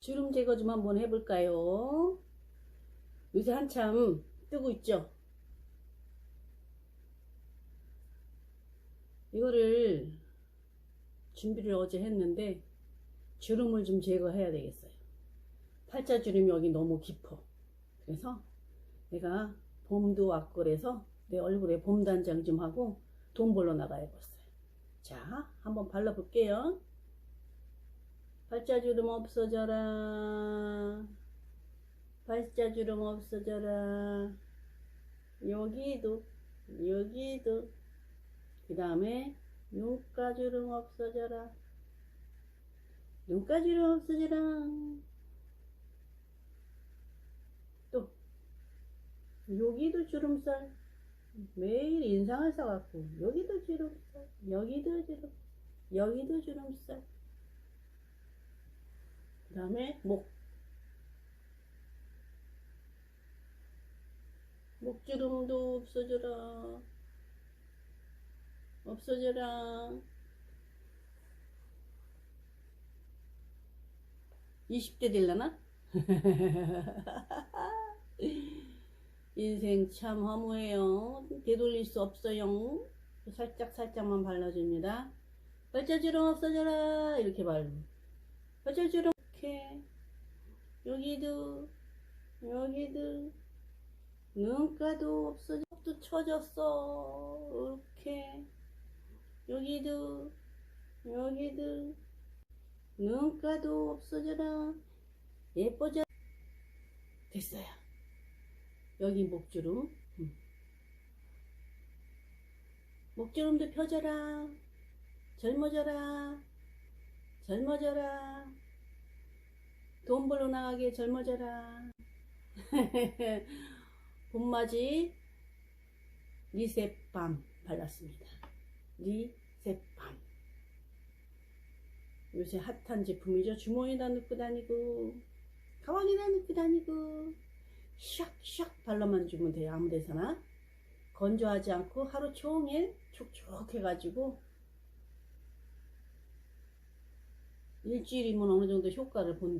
주름 제거 좀 한번 해볼까요? 요새 한참 뜨고 있죠? 이거를 준비를 어제 했는데 주름을 좀 제거해야 되겠어요. 팔자 주름이 여기 너무 깊어. 그래서 내가 봄도 왔고 그래서 내 얼굴에 봄 단장 좀 하고 돈 벌러 나가야겠어요. 자, 한번 발라볼게요. 팔자주름 없어져라. 팔자주름 없어져라. 여기도, 여기도. 그 다음에 눈가주름 없어져라. 눈가주름 없어져라. 또, 여기도 주름살. 매일 인상을 써갖고, 여기도 주름살, 여기도 주름, 여기도 주름살. 그 다음에 목. 목주름도 없어져라. 없어져라. 20대 될라나? 인생 참 허무해요. 되돌릴 수 없어요. 살짝 살짝만 발라줍니다. 발자주름 없어져라. 이렇게 바르고 발자주름 이렇게 여기도 여기도 눈가도 없어져 또 쳐졌어. 이렇게 여기도 여기도 눈가도 없어져라. 예뻐져. 됐어요. 여기 목주름. 음. 목주름도 펴져라. 젊어져라. 젊어져라 돈 벌러 나가게 젊어져라. 봄맞이 리셋밤 발랐습니다. 리셋밤. 요새 핫한 제품이죠. 주머니에다 넣고 다니고, 가방에다 넣고 다니고, 샥샥 발라만 주면 돼요. 아무 데서나. 건조하지 않고 하루 종일 촉촉해가지고, 일주일이면 어느 정도 효과를 본대.